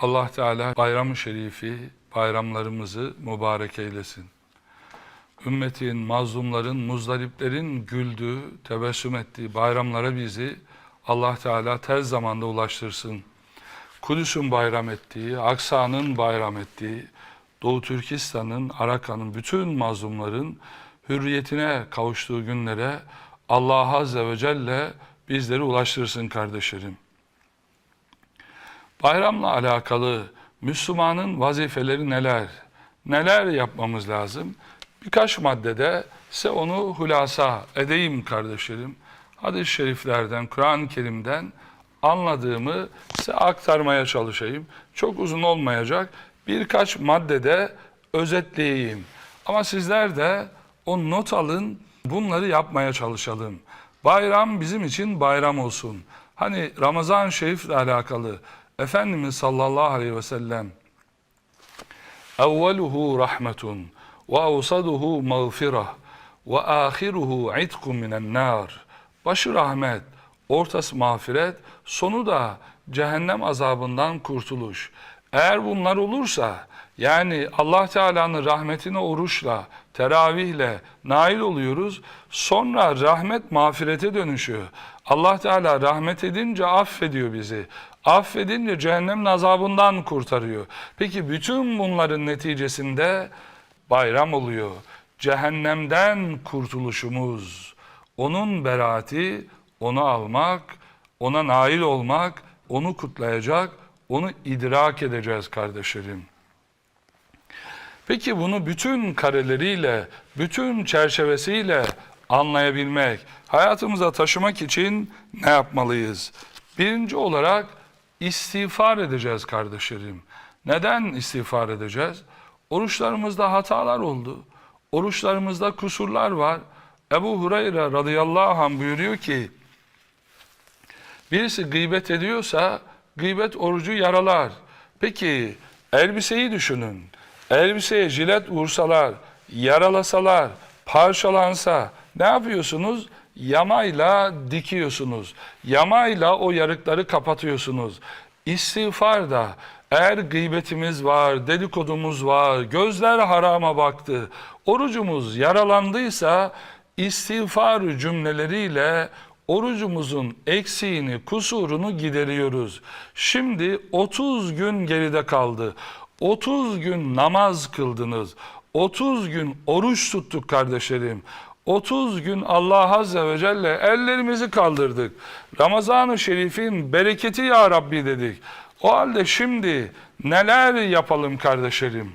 Allah Teala bayram-ı şerifi, bayramlarımızı mübarek eylesin. Ümmetin, mazlumların, muzdariplerin güldüğü, tebessüm ettiği bayramlara bizi Allah Teala tez zamanda ulaştırsın. Kudüs'ün bayram ettiği, Aksa'nın bayram ettiği, Doğu Türkistan'ın, Arakan'ın, bütün mazlumların hürriyetine kavuştuğu günlere Allah Azze ve Celle bizleri ulaştırsın kardeşlerim. Bayramla alakalı Müslümanın vazifeleri neler? Neler yapmamız lazım? Birkaç maddede size onu hulasa edeyim kardeşlerim. Hadis-i şeriflerden, Kur'an-ı Kerim'den anladığımı size aktarmaya çalışayım. Çok uzun olmayacak. Birkaç maddede özetleyeyim. Ama sizler de o not alın, bunları yapmaya çalışalım. Bayram bizim için bayram olsun. Hani Ramazan-ı Şerif'le alakalı Efendimiz sallallahu aleyhi ve sellem evveluhu rahmetun ve avsaduhu mağfirah ve ahiruhu itkun minen nar başı rahmet, ortası mağfiret, sonu da cehennem azabından kurtuluş. Eğer bunlar olursa yani Allah Teala'nın rahmetine oruçla, teravihle nail oluyoruz. Sonra rahmet mağfirete dönüşüyor. Allah Teala rahmet edince affediyor bizi. Affedince cehennemin azabından kurtarıyor. Peki bütün bunların neticesinde bayram oluyor. Cehennemden kurtuluşumuz, onun beraati, onu almak, ona nail olmak, onu kutlayacak, onu idrak edeceğiz kardeşlerim. Peki bunu bütün kareleriyle, bütün çerçevesiyle anlayabilmek, hayatımıza taşımak için ne yapmalıyız? Birinci olarak istiğfar edeceğiz kardeşlerim. Neden istiğfar edeceğiz? Oruçlarımızda hatalar oldu. Oruçlarımızda kusurlar var. Ebu Hureyre radıyallahu anh buyuruyor ki, birisi gıybet ediyorsa gıybet orucu yaralar. Peki elbiseyi düşünün. Elbiseye jilet vursalar, yaralasalar, parçalansa ne yapıyorsunuz? Yamayla dikiyorsunuz. Yamayla o yarıkları kapatıyorsunuz. İstiğfar da eğer gıybetimiz var, dedikodumuz var, gözler harama baktı, orucumuz yaralandıysa istiğfar cümleleriyle orucumuzun eksiğini, kusurunu gideriyoruz. Şimdi 30 gün geride kaldı. 30 gün namaz kıldınız. 30 gün oruç tuttuk kardeşlerim. 30 gün Allah Azze ve Celle ellerimizi kaldırdık. Ramazan-ı Şerif'in bereketi ya Rabbi dedik. O halde şimdi neler yapalım kardeşlerim?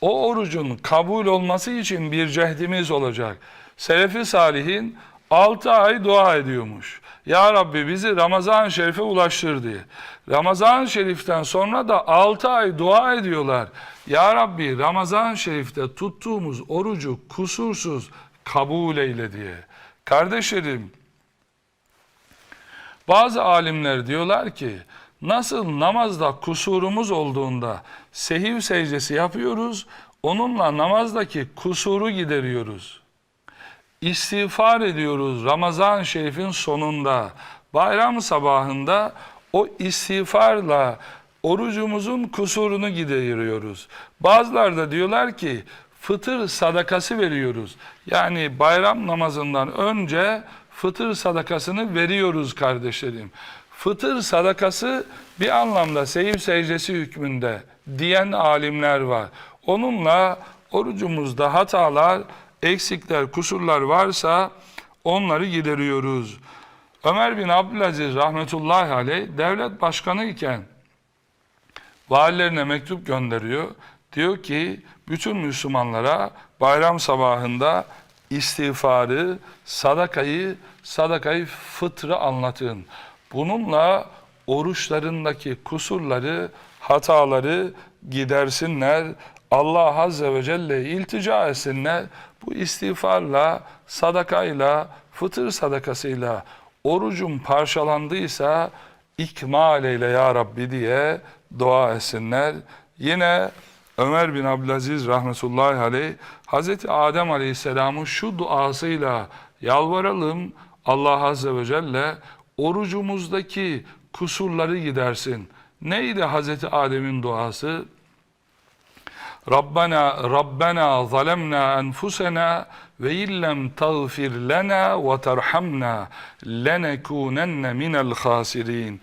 O orucun kabul olması için bir cehdimiz olacak. Selefi Salih'in 6 ay dua ediyormuş. Ya Rabbi bizi Ramazan-ı Şerif'e ulaştır diye. Ramazan-ı Şerif'ten sonra da 6 ay dua ediyorlar. Ya Rabbi Ramazan-ı Şerif'te tuttuğumuz orucu kusursuz kabul eyle diye. Kardeşlerim, bazı alimler diyorlar ki, nasıl namazda kusurumuz olduğunda sehiv secdesi yapıyoruz, onunla namazdaki kusuru gideriyoruz istiğfar ediyoruz Ramazan-ı Şerif'in sonunda, bayram sabahında o istiğfarla orucumuzun kusurunu gideriyoruz. Bazılar da diyorlar ki fıtır sadakası veriyoruz. Yani bayram namazından önce fıtır sadakasını veriyoruz kardeşlerim. Fıtır sadakası bir anlamda seyir secdesi hükmünde diyen alimler var. Onunla orucumuzda hatalar eksikler, kusurlar varsa onları gideriyoruz. Ömer bin Abdülaziz rahmetullahi aleyh devlet başkanı iken valilerine mektup gönderiyor. Diyor ki bütün Müslümanlara bayram sabahında istiğfarı, sadakayı, sadakayı fıtrı anlatın. Bununla oruçlarındaki kusurları, hataları gidersinler. Allah Azze ve Celle iltica etsinler. Bu istiğfarla, sadakayla, fıtır sadakasıyla orucum parçalandıysa ikmal eyle ya Rabbi diye dua etsinler. Yine Ömer bin Abdülaziz rahmetullahi aleyh Hazreti Adem aleyhisselamın şu duasıyla yalvaralım Allah azze ve celle orucumuzdaki kusurları gidersin. Neydi Hazreti Adem'in duası? Rabbena Rabbena zalemna enfusena ve illem tağfir lena ve terhamna lenekunenne minel hasirin.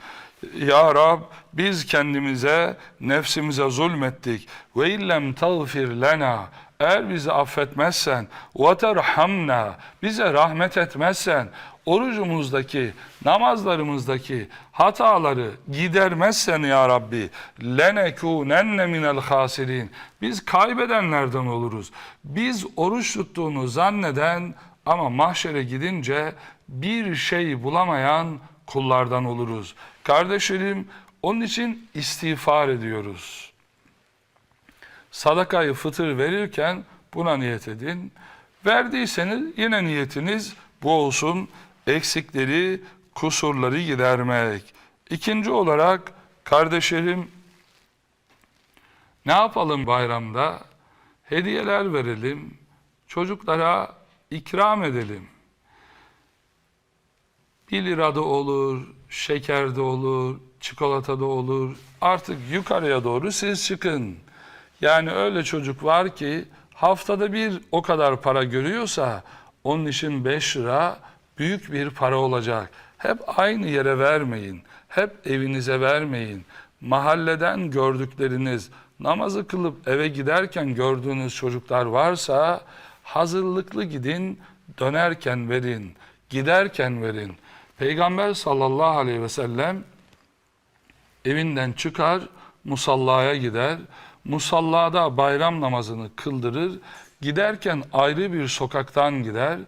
Ya Rab biz kendimize nefsimize zulmettik. Ve illem tağfir lena eğer bizi affetmezsen. Terhamna bize rahmet etmezsen orucumuzdaki, namazlarımızdaki hataları gidermezsen ya Rabbi lenekûnenne minel hasirin biz kaybedenlerden oluruz. Biz oruç tuttuğunu zanneden ama mahşere gidince bir şey bulamayan kullardan oluruz. Kardeşlerim onun için istiğfar ediyoruz. Sadakayı fıtır verirken buna niyet edin. Verdiyseniz yine niyetiniz bu olsun. Eksikleri, kusurları gidermek. İkinci olarak kardeşlerim ne yapalım bayramda? Hediyeler verelim. Çocuklara ikram edelim. 1 lirada olur, şekerde olur, çikolatada olur. Artık yukarıya doğru siz çıkın. Yani öyle çocuk var ki haftada bir o kadar para görüyorsa onun için 5 lira büyük bir para olacak. Hep aynı yere vermeyin. Hep evinize vermeyin. Mahalleden gördükleriniz, namazı kılıp eve giderken gördüğünüz çocuklar varsa hazırlıklı gidin, dönerken verin, giderken verin. Peygamber sallallahu aleyhi ve sellem evinden çıkar, musallaya gider. Musallada bayram namazını kıldırır. Giderken ayrı bir sokaktan gider.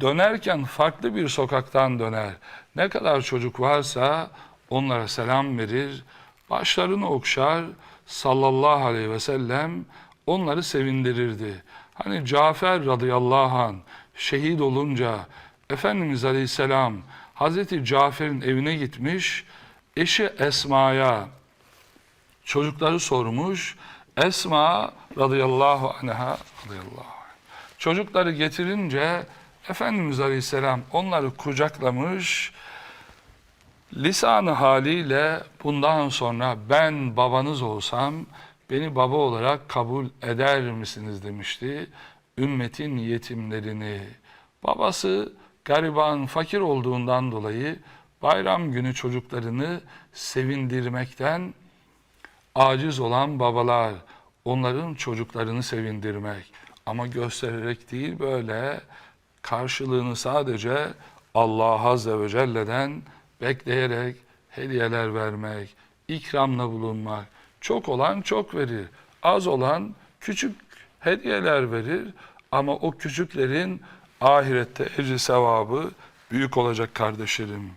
Dönerken farklı bir sokaktan döner. Ne kadar çocuk varsa onlara selam verir. Başlarını okşar. Sallallahu aleyhi ve sellem onları sevindirirdi. Hani Cafer radıyallahu an şehit olunca Efendimiz aleyhisselam Hazreti Cafer'in evine gitmiş. Eşi Esma'ya çocukları sormuş. Esma radıyallahu anha radıyallahu anh. Çocukları getirince Efendimiz Aleyhisselam onları kucaklamış. Lisanı haliyle bundan sonra ben babanız olsam beni baba olarak kabul eder misiniz demişti. Ümmetin yetimlerini. Babası gariban, fakir olduğundan dolayı bayram günü çocuklarını sevindirmekten aciz olan babalar, onların çocuklarını sevindirmek ama göstererek değil böyle karşılığını sadece Allah Azze ve Celle'den bekleyerek hediyeler vermek, ikramla bulunmak. Çok olan çok verir, az olan küçük hediyeler verir ama o küçüklerin ahirette ecri sevabı büyük olacak kardeşlerim.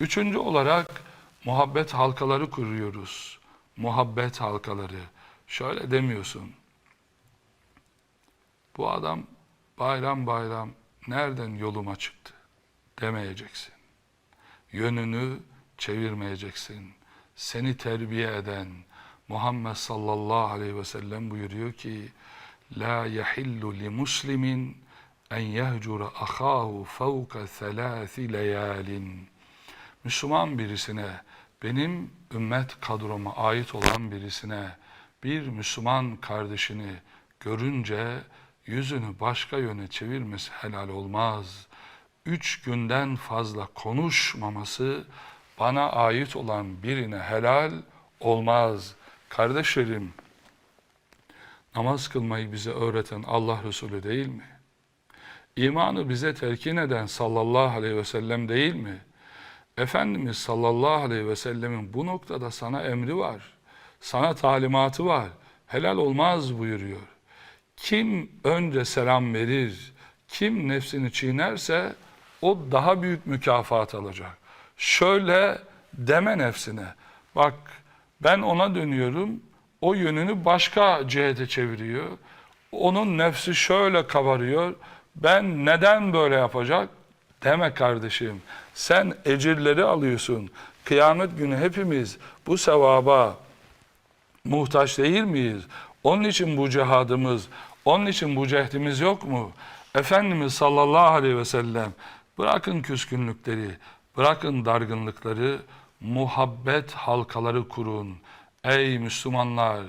Üçüncü olarak muhabbet halkaları kuruyoruz. Muhabbet halkaları. Şöyle demiyorsun. Bu adam bayram bayram nereden yoluma çıktı demeyeceksin. Yönünü çevirmeyeceksin. Seni terbiye eden Muhammed sallallahu aleyhi ve sellem buyuruyor ki La yahillu li muslimin en yehcura ahahu fevka thelâthi leyalin. Müslüman birisine, benim ümmet kadroma ait olan birisine, bir Müslüman kardeşini görünce yüzünü başka yöne çevirmesi helal olmaz. Üç günden fazla konuşmaması bana ait olan birine helal olmaz. Kardeşlerim, namaz kılmayı bize öğreten Allah Resulü değil mi? İmanı bize telkin eden sallallahu aleyhi ve sellem değil mi? Efendimiz sallallahu aleyhi ve sellemin bu noktada sana emri var. Sana talimatı var. Helal olmaz buyuruyor. Kim önce selam verir, kim nefsini çiğnerse o daha büyük mükafat alacak. Şöyle deme nefsine. Bak ben ona dönüyorum. O yönünü başka cihete çeviriyor. Onun nefsi şöyle kabarıyor. Ben neden böyle yapacak? Deme kardeşim. Sen ecirleri alıyorsun. Kıyamet günü hepimiz bu sevaba muhtaç değil miyiz? Onun için bu cihadımız, onun için bu cehdimiz yok mu? Efendimiz sallallahu aleyhi ve sellem bırakın küskünlükleri, bırakın dargınlıkları, muhabbet halkaları kurun. Ey Müslümanlar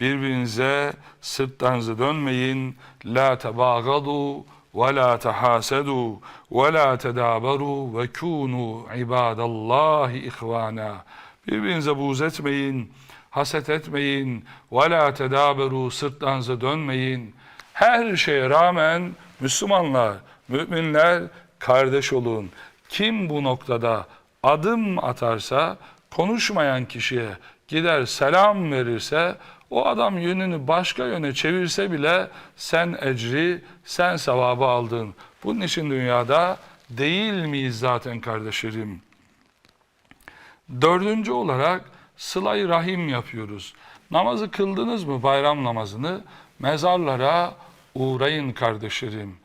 birbirinize sırtlarınızı dönmeyin. La tebagadu ve la tehasedu ve la tedaberu ve kunu ibadallahi ihvana. Birbirinize buğz etmeyin, haset etmeyin. Ve la tedaberu sırtlarınızı dönmeyin. Her şeye rağmen Müslümanlar, müminler kardeş olun. Kim bu noktada adım atarsa, konuşmayan kişiye gider selam verirse, o adam yönünü başka yöne çevirse bile sen ecri, sen sevabı aldın. Bunun için dünyada değil miyiz zaten kardeşlerim? Dördüncü olarak sıla rahim yapıyoruz. Namazı kıldınız mı bayram namazını? Mezarlara uğrayın kardeşlerim.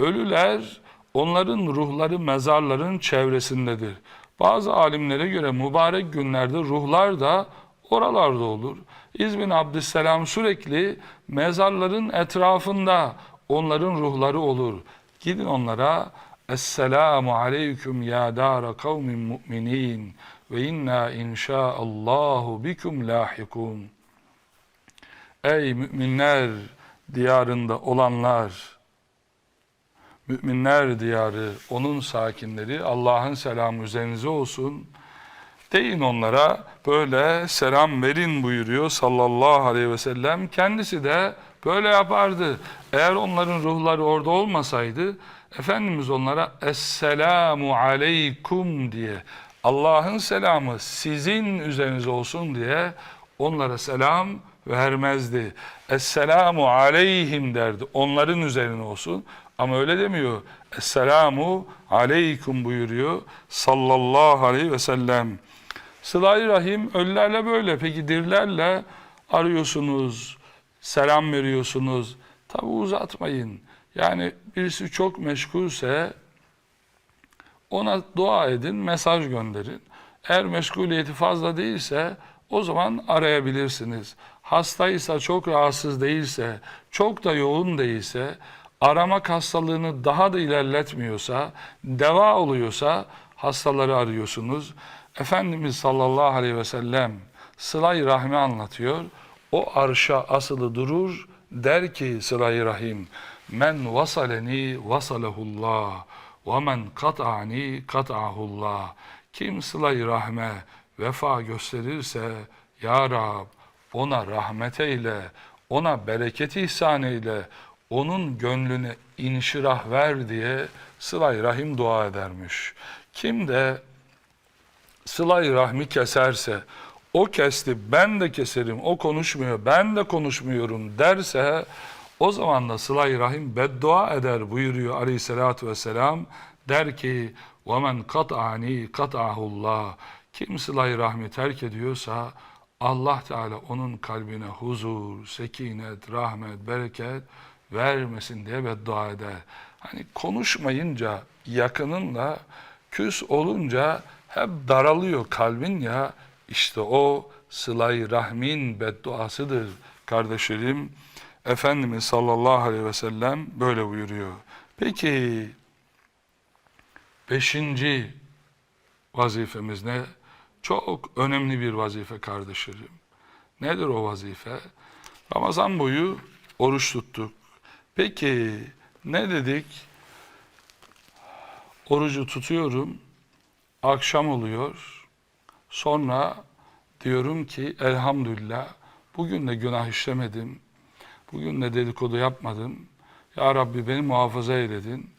Ölüler onların ruhları mezarların çevresindedir. Bazı alimlere göre mübarek günlerde ruhlar da oralarda olur. İzmin Abdüsselam sürekli mezarların etrafında onların ruhları olur. Gidin onlara Esselamu aleyküm ya dara kavmin mu'minin ve inna inşaallahu bikum lahikun. Ey müminler diyarında olanlar, müminler diyarı, onun sakinleri, Allah'ın selamı üzerinize olsun. Deyin onlara böyle selam verin buyuruyor sallallahu aleyhi ve sellem. Kendisi de böyle yapardı. Eğer onların ruhları orada olmasaydı Efendimiz onlara Esselamu aleykum diye Allah'ın selamı sizin üzerinize olsun diye onlara selam vermezdi. Esselamu aleyhim derdi. Onların üzerine olsun. Ama öyle demiyor. Esselamu aleykum buyuruyor sallallahu aleyhi ve sellem. Sıla-i Rahim ölülerle böyle. Peki dirilerle arıyorsunuz, selam veriyorsunuz. Tabi uzatmayın. Yani birisi çok meşgulse ona dua edin, mesaj gönderin. Eğer meşguliyeti fazla değilse o zaman arayabilirsiniz. Hastaysa, çok rahatsız değilse, çok da yoğun değilse, aramak hastalığını daha da ilerletmiyorsa, deva oluyorsa hastaları arıyorsunuz. Efendimiz sallallahu aleyhi ve sellem sıla-i rahmi anlatıyor. O arşa asılı durur der ki sıla-i rahim men vasaleni vasalehullah ve men kat'ani kat'ahullah kim sıla-i rahme vefa gösterirse ya Rab ona rahmet eyle ona bereket ihsan eyle onun gönlüne inşirah ver diye sıla-i rahim dua edermiş. Kim de sıla-i rahmi keserse, o kesti ben de keserim, o konuşmuyor ben de konuşmuyorum derse o zaman da sıla-i rahim beddua eder buyuruyor aleyhissalatü vesselam. Der ki وَمَنْ قَطْعَنِي قَطْعَهُ اللّٰهِ Kim sıla-i rahmi terk ediyorsa Allah Teala onun kalbine huzur, sekinet, rahmet, bereket vermesin diye beddua eder. Hani konuşmayınca yakınınla küs olunca hep daralıyor kalbin ya işte o sıla-i rahmin bedduasıdır kardeşlerim. Efendimiz sallallahu aleyhi ve sellem böyle buyuruyor. Peki beşinci vazifemiz ne? Çok önemli bir vazife kardeşlerim. Nedir o vazife? Ramazan boyu oruç tuttuk. Peki ne dedik? Orucu tutuyorum. Akşam oluyor. Sonra diyorum ki elhamdülillah bugün de günah işlemedim. Bugün de dedikodu yapmadım. Ya Rabbi beni muhafaza eyledin.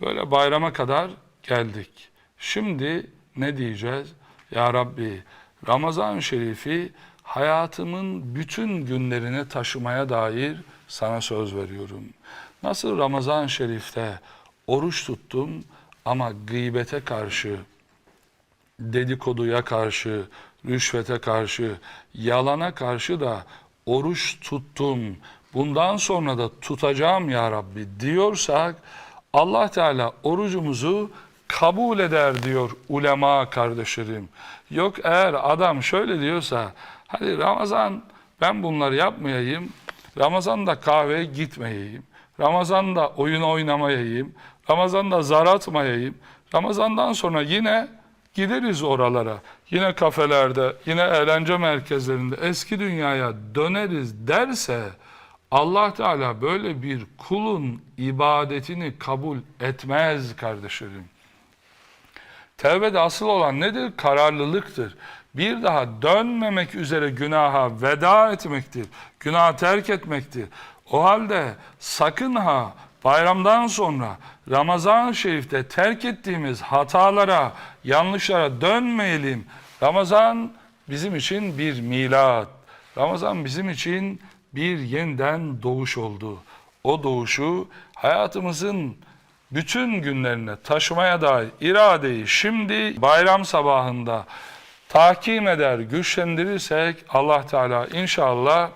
Böyle bayrama kadar geldik. Şimdi ne diyeceğiz? Ya Rabbi Ramazan-ı Şerif'i hayatımın bütün günlerine taşımaya dair sana söz veriyorum. Nasıl Ramazan-ı Şerif'te oruç tuttum ama gıybete karşı, dedikoduya karşı, rüşvete karşı, yalana karşı da oruç tuttum. Bundan sonra da tutacağım ya Rabbi diyorsak Allah Teala orucumuzu kabul eder diyor ulema kardeşlerim. Yok eğer adam şöyle diyorsa hadi Ramazan ben bunları yapmayayım. Ramazan'da kahveye gitmeyeyim. Ramazan'da oyun oynamayayım. Ramazan'da zar atmayayım. Ramazan'dan sonra yine gideriz oralara. Yine kafelerde, yine eğlence merkezlerinde eski dünyaya döneriz derse Allah Teala böyle bir kulun ibadetini kabul etmez kardeşlerim. Tevbede asıl olan nedir? Kararlılıktır. Bir daha dönmemek üzere günaha veda etmektir. Günah terk etmektir. O halde sakın ha bayramdan sonra Ramazan-ı Şerif'te terk ettiğimiz hatalara, yanlışlara dönmeyelim. Ramazan bizim için bir milat. Ramazan bizim için bir yeniden doğuş oldu. O doğuşu hayatımızın bütün günlerine taşımaya dair iradeyi şimdi bayram sabahında tahkim eder, güçlendirirsek Allah Teala inşallah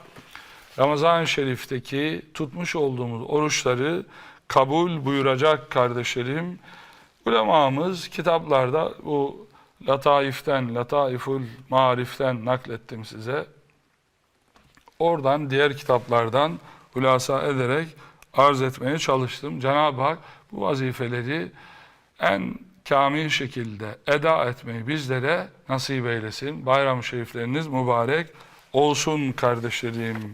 Ramazan-ı Şerif'teki tutmuş olduğumuz oruçları kabul buyuracak kardeşlerim. Ulemamız kitaplarda bu Lataif'ten, Lataiful Marif'ten naklettim size. Oradan diğer kitaplardan hulasa ederek arz etmeye çalıştım. Cenab-ı Hak bu vazifeleri en kamil şekilde eda etmeyi bizlere nasip eylesin. Bayram-ı şerifleriniz mübarek olsun kardeşlerim.